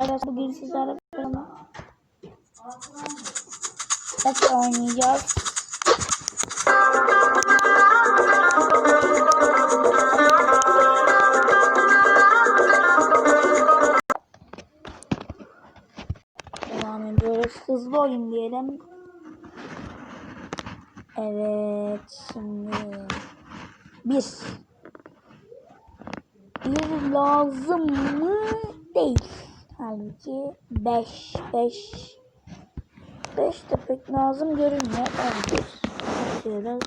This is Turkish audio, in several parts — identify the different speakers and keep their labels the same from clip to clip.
Speaker 1: Evet bugün sizlerle beraber Hep oynayacağız. Devam ediyoruz. Hızlı oyun diyelim. Evet şimdi bir bir lazım mı değil. Halbuki 5 5 5 de pek lazım görünmüyor. 11 atıyoruz.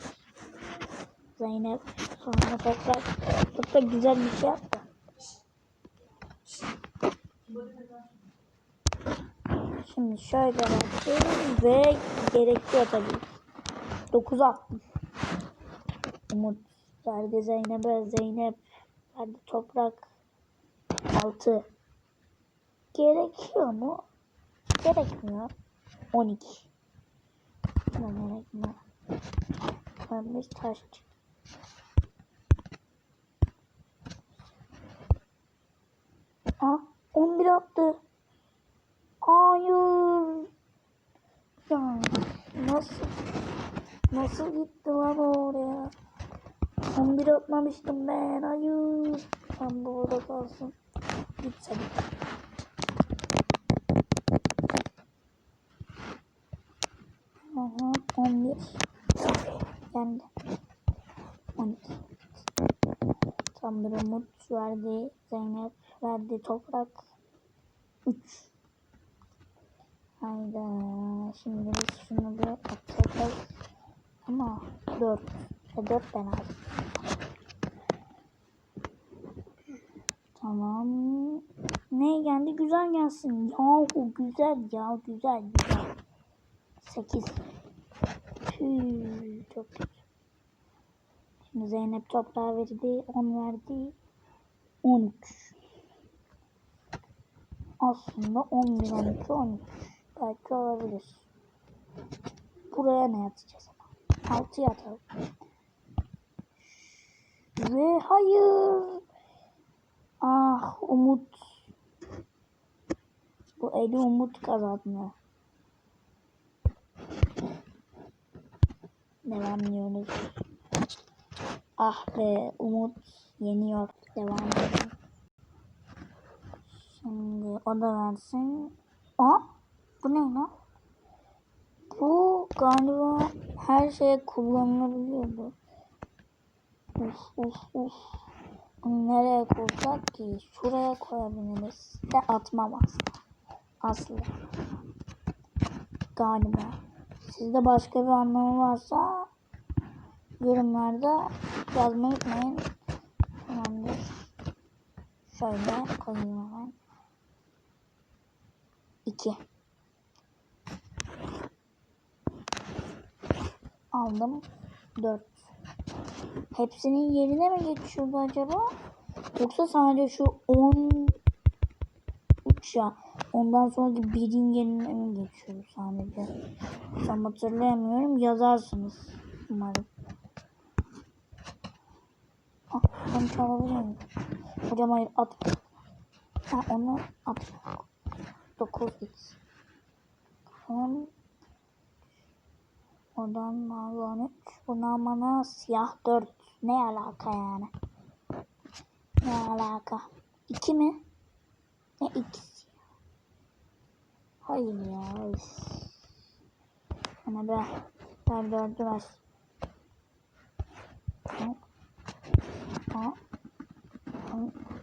Speaker 1: Zeynep sonra tekrar çok güzel bir şey yaptı. Şimdi şöyle bakıyoruz ve gerekiyor tabii. 9 attım. Umut verdi Zeynep'e. Zeynep verdi toprak. 6. Gerekiyor mu? Gerekmiyor. 12. Tamam gerekmiyor. Bir taş çıktı. Aa, 11 attı. Hayır. Ya nasıl nasıl gitti lan oraya? 11 atmamıştım ben. Hayır. Tam bu orada kalsın. Git. Aha 11. Geldi. 12. Tam bir umut verdi. Zeynep verdi. Toprak. 3. Hayda. Şimdi biz şunu bir atacağız. Ama 4. E 4 ben aldım. Tamam. Ne geldi? Güzel gelsin. Yahu güzel ya. Güzel güzel. 8. Tüh, çok kötü. Şimdi Zeynep toprağı verdi. 10 verdi. 13. Aslında 11, 12, 13. Belki olabilir. Buraya ne yatacağız ama? 6 yatalım. Ve hayır. Ah Umut. Bu eli Umut kazandı. Devam ediyoruz. Ah be Umut yeniyor. Devam edelim. Şimdi o da versin. Aa bu ne lan? Bu galiba her şeye kullanılabiliyordu. Uf uf. Bunu nereye koysak ki? Şuraya koyabiliriz. De atmam asla. Asla. Galiba. Sizde başka bir anlamı varsa yorumlarda yazmayı unutmayın. Tamamdır. Şöyle koyayım hemen. 2 Aldım. 4 Hepsinin yerine mi geçiyordu acaba? Yoksa sadece şu 10 3 ya. Ondan sonraki birin yerine mi geçiyor sadece? Tam hatırlayamıyorum. Yazarsınız. Umarım. Ah, onu çalabilir miyim? Hocam hayır at. Ha onu at. 9 x. Tamam. Oradan mavi 13. Buna bana siyah 4. Ne alaka yani? Ne alaka? 2 mi? Ne ikisi? Hayır ya. Bana be. Ver 4'ü ver.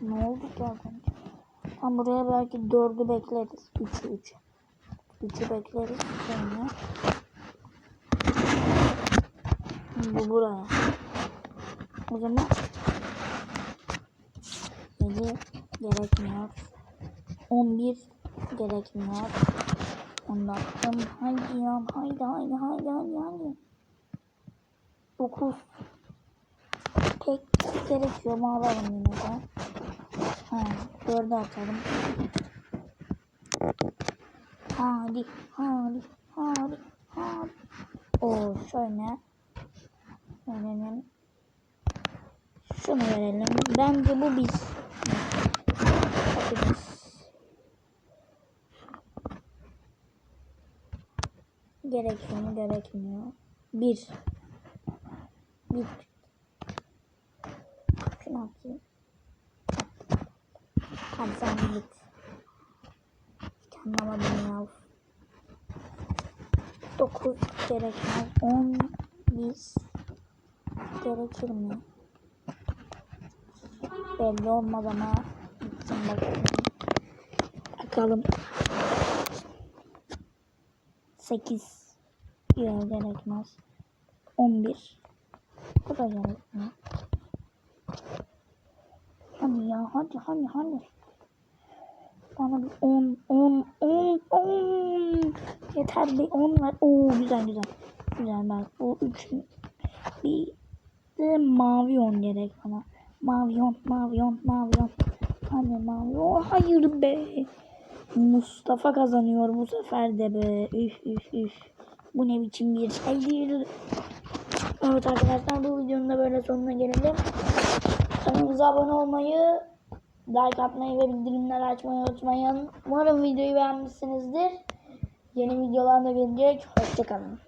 Speaker 1: Ne oldu ki az önce? Tam buraya belki 4'ü bekleriz. 3'ü 3'ü. 3'ü bekleriz. Sonra bu buraya. O zaman 7 gerekmiyor. 11 gerekmiyor. Da attım. Haydi ya. Haydi haydi haydi haydi haydi. 9 Tek gerekiyor ama alalım yine de. Ha, 4'e atalım. Hadi hadi hadi hadi. Oo şöyle. Verelim. Şunu verelim. Bence bu biz. sekiz. Gerekiyor mu? Gerekmiyor. Bir. Bir. Şunu atayım. Hadi sen git. Hiç anlamadım ya. Dokuz gerekmez. On. Biz. Gerekir mi? Belli olmaz ama gitsin bakalım. Bakalım. 8 Yok gerekmez. 11 Bu da gerekmez. Hadi ya hadi hadi hadi. Bana bir 10 10 10 10 Yeter bir 10 ver. Oo güzel güzel. Güzel bak bu 3 bir de mavi 10 gerek bana. Mavi 10 mavi 10 mavi 10. Hadi mavi 10. Hayır be. Mustafa kazanıyor bu sefer de be. Üf üf üf. Bu ne biçim bir şeydir. Evet arkadaşlar bu videonun da böyle sonuna gelelim. Kanalımıza abone olmayı, like atmayı ve bildirimleri açmayı unutmayın. Umarım videoyu beğenmişsinizdir. Yeni videolar da gelecek. Hoşçakalın.